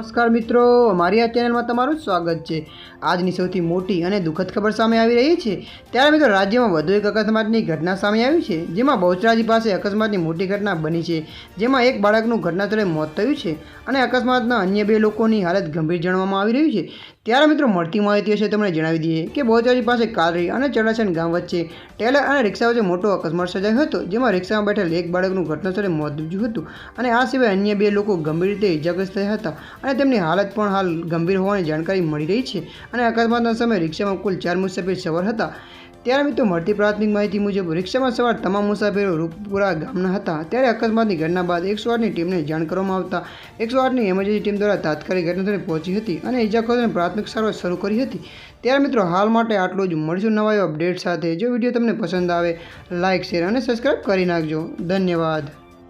નમસ્કાર મિત્રો, અમારી આ ચેનલમાં તમારું સ્વાગત છે. આજની સૌથી મોટી અને દુઃખદ ખબર સામે આવી રહી છે. ત્યારે મિત્રો, રાજ્યમાં વધુ એક અકસ્માતની ઘટના સામે આવી છે, જેમાં બહુચરાજી પાસે અકસ્માતની મોટી ઘટના બની છે, જેમાં એક બાળકનું ઘટનાસ્થળે મોત થયું છે અને અકસ્માતના અન્ય બે લોકોની હાલત ગંભીર જાણવામાં આવી રહ્યું છે. ત્યારે મિત્રો, મળતી માહિતી હશે તમને જણાવી દઈએ કે બહુચરાજી પાસે કાલરી અને ચડાસન ગામ વચ્ચે ટેલર અને રિક્ષા વચ્ચે મોટો અકસ્માત સર્જાયો હતો, જેમાં રિક્ષામાં બેઠેલ એક બાળકનું ઘટનાસ્થળે મોત નીપજ્યું હતું અને આ સિવાય અન્ય બે લોકો ગંભીર રીતે ઇજાગ્રસ્ત થયા હતા અને તેમની હાલત પણ હાલ ગંભીર હોવાની જાણકારી મળી રહી છે. અને અકસ્માતના સમયે રિક્ષામાં કુલ ચાર મુસાફિર સવાર હતા. ત્યારે મિત્રો મળતી પ્રાથમિક માહિતી મુજબ રિક્ષામાં સવાર તમામ મુસાફરો રૂપપુરા ગામના હતા. ત્યારે અકસ્માતની ઘટના બાદ એકસો આઠની ટીમને જાણ કરવામાં આવતા એકસો આઠની એમરજન્સી ટીમ દ્વારા તાત્કાલિક ઘટનાસ્થળે પહોંચી હતી અને ઇજાગ્રસ્તોને પ્રાથમિક સારવાર શરૂ કરી હતી. ત્યારે મિત્રો હાલ માટે આટલું જ. મળીશું નવા અપડેટ સાથે. જો વીડિયો તમને પસંદ આવે લાઇક શેર અને સબસ્ક્રાઈબ કરી નાખજો. ધન્યવાદ.